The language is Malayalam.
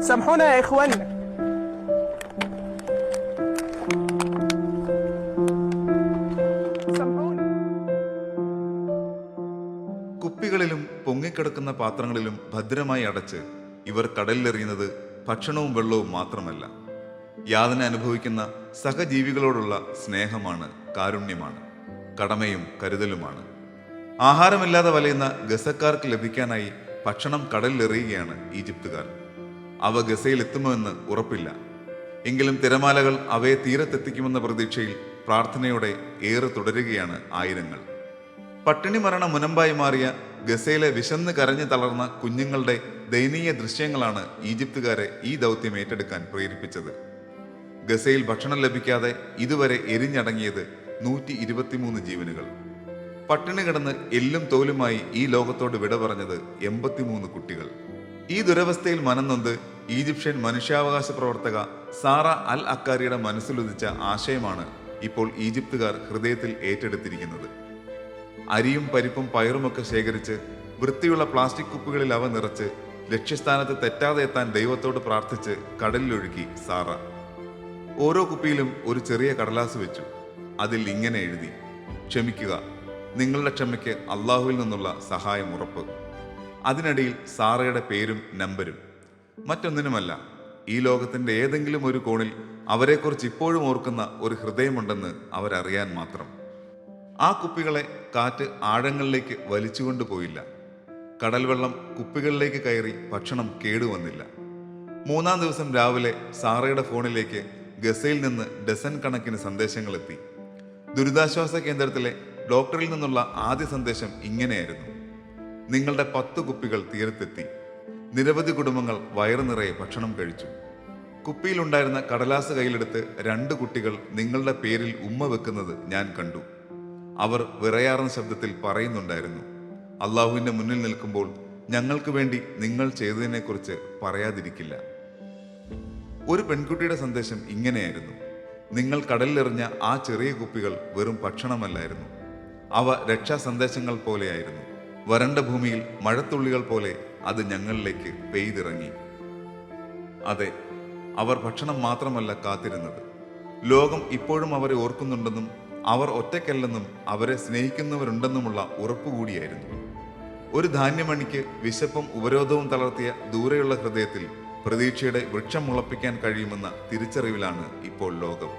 سامحونا يا اخوانا سامحونا കുപ്പികളിലും പൊങ്ങിക്കിടക്കുന്ന പാത്രങ്ങളിലും ഭദ്രമായി അടച്ച് ഇവർ കടലിലെറിയുന്നത് ഭക്ഷണവും വെള്ളവും മാത്രമല്ല യാതന അനുഭവിക്കുന്ന സഹജീവികളോടുള്ള സ്നേഹമാണ് കാരുണ്യമാണ് കടമയും കരുതലുമാണ്. ആഹാരമില്ലാതെ വലയുന്ന ഗസക്കാർക്ക് ലഭിക്കാനായി ഭക്ഷണം കടലിലെറിയുകയാണ് ഈജിപ്തുകാർ. അവ ഗസയിൽ എത്തുമോ എന്ന് ഉറപ്പില്ല. എങ്കിലും തിരമാലകൾ അവയെ തീരത്തെത്തിക്കുമെന്ന പ്രതീക്ഷയിൽ പ്രാർത്ഥനയോടെ ഏറെ തുടരുകയാണ് ആയിരങ്ങൾ. പട്ടിണി മരണ മുനമ്പായി മാറിയ ഗസയിലെ വിശന്ന് കരഞ്ഞു തളർന്ന കുഞ്ഞുങ്ങളുടെ ദയനീയ ദൃശ്യങ്ങളാണ് ഈജിപ്തുകാരെ ഈ ദൗത്യം ഏറ്റെടുക്കാൻ പ്രേരിപ്പിച്ചത്. ഗസയിൽ ഭക്ഷണം ലഭിക്കാതെ ഇതുവരെ എരിഞ്ഞടങ്ങിയത് നൂറ്റി ഇരുപത്തിമൂന്ന് ജീവനുകൾ. പട്ടിണി കിടന്ന് എല്ലും തോലുമായി ഈ ലോകത്തോട് വിട പറഞ്ഞത് എൺപത്തിമൂന്ന് കുട്ടികൾ. ഈ ദുരവസ്ഥയിൽ മനംനൊന്ത് ഈജിപ്ഷ്യൻ മനുഷ്യാവകാശ പ്രവർത്തക സാറ അൽ അക്കാരിയുടെ മനസ്സിലുദിച്ച ആശയമാണ് ഇപ്പോൾ ഈജിപ്തുകാർ ഹൃദയത്തിൽ ഏറ്റെടുത്തിരിക്കുന്നത്. അരിയും പരിപ്പും പയറുമൊക്കെ ശേഖരിച്ച് വൃത്തിയുള്ള പ്ലാസ്റ്റിക് കുപ്പികളിൽ അവ നിറച്ച് ലക്ഷ്യസ്ഥാനത്ത് തെറ്റാതെ എത്താൻ ദൈവത്തോട് പ്രാർത്ഥിച്ച് കടലിലൊഴുക്കി സാറ. ഓരോ കുപ്പിയിലും ഒരു ചെറിയ കടലാസ് വെച്ചു. അതിൽ ഇങ്ങനെ എഴുതി ക്ഷമിക്കുക നിങ്ങളുടെ ക്ഷമയ്ക്ക് അള്ളാഹുവിൽ നിന്നുള്ള സഹായം ഉറപ്പ്. അതിനിടയിൽ സാറയുടെ പേരും നമ്പരും. മറ്റൊന്നിനുമല്ല ഈ ലോകത്തിന്റെ ഏതെങ്കിലും ഒരു കോണിൽ അവരെക്കുറിച്ച് ഇപ്പോഴും ഓർക്കുന്ന ഒരു ഹൃദയമുണ്ടെന്ന് അവരറിയാൻ മാത്രം. ആ കുപ്പികളെ കാറ്റ് ആഴങ്ങളിലേക്ക് വലിച്ചുകൊണ്ട് പോയില്ല. കടൽവെള്ളം കുപ്പികളിലേക്ക് കയറി ഭക്ഷണം കേടുവന്നില്ല മൂന്നാം ദിവസം രാവിലെ സാറയുടെ ഫോണിലേക്ക് ഗസയിൽ നിന്ന് ഡസൻ കണക്കിന് സന്ദേശങ്ങൾ എത്തി ദുരിതാശ്വാസ കേന്ദ്രത്തിലെ ഡോക്ടറിൽ നിന്നുള്ള ആദ്യ സന്ദേശം ഇങ്ങനെയായിരുന്നു. നിങ്ങളുടെ പത്ത് കുപ്പികൾ തീരത്തെത്തി. നിരവധി കുടുംബങ്ങൾ വയറു നിറയെ ഭക്ഷണം കഴിച്ചു. കുപ്പിയിലുണ്ടായിരുന്ന കടലാസ് കയ്യിലെടുത്ത് രണ്ട് കുട്ടികൾ നിങ്ങളുടെ പേരിൽ ഉമ്മ വെക്കുന്നത് ഞാൻ കണ്ടു. അവർ വിറയാർന്ന ശബ്ദത്തിൽ പറയുന്നുണ്ടായിരുന്നു. അള്ളാഹുവിന്റെ മുന്നിൽ നിൽക്കുമ്പോൾ ഞങ്ങൾക്ക് വേണ്ടി നിങ്ങൾ ചെയ്തതിനെക്കുറിച്ച് പറയാതിരിക്കില്ല. ഒരു പെൺകുട്ടിയുടെ സന്ദേശം ഇങ്ങനെയായിരുന്നു. നിങ്ങൾ കടലിലെറിഞ്ഞ ആ ചെറിയ കുപ്പികൾ വെറും ഭക്ഷണമല്ലായിരുന്നു. അവ രക്ഷാ സന്ദേശങ്ങൾ പോലെയായിരുന്നു. വരണ്ട ഭൂമിയിൽ മഴത്തുള്ളികൾ പോലെ അത് ഞങ്ങളിലേക്ക് പെയ്തിറങ്ങി. അതെ അവർ ഭക്ഷണം മാത്രമല്ല കാത്തിരുന്നത്. ലോകം ഇപ്പോഴും അവരെ ഓർക്കുന്നുണ്ടെന്നും അവർ ഒറ്റയ്ക്കല്ലെന്നും അവരെ സ്നേഹിക്കുന്നവരുണ്ടെന്നുമുള്ള ഉറപ്പുകൂടിയായിരുന്നു ഒരു ധാന്യമണിക്ക് വിശപ്പും ഉപരോധവും തളർത്തിയ ദൂരെയുള്ള ഹൃദയത്തിൽ പ്രതീക്ഷയുടെ വൃക്ഷം മുളപ്പിക്കാൻ കഴിയുമെന്ന തിരിച്ചറിവിലാണ് ഇപ്പോൾ ലോകം.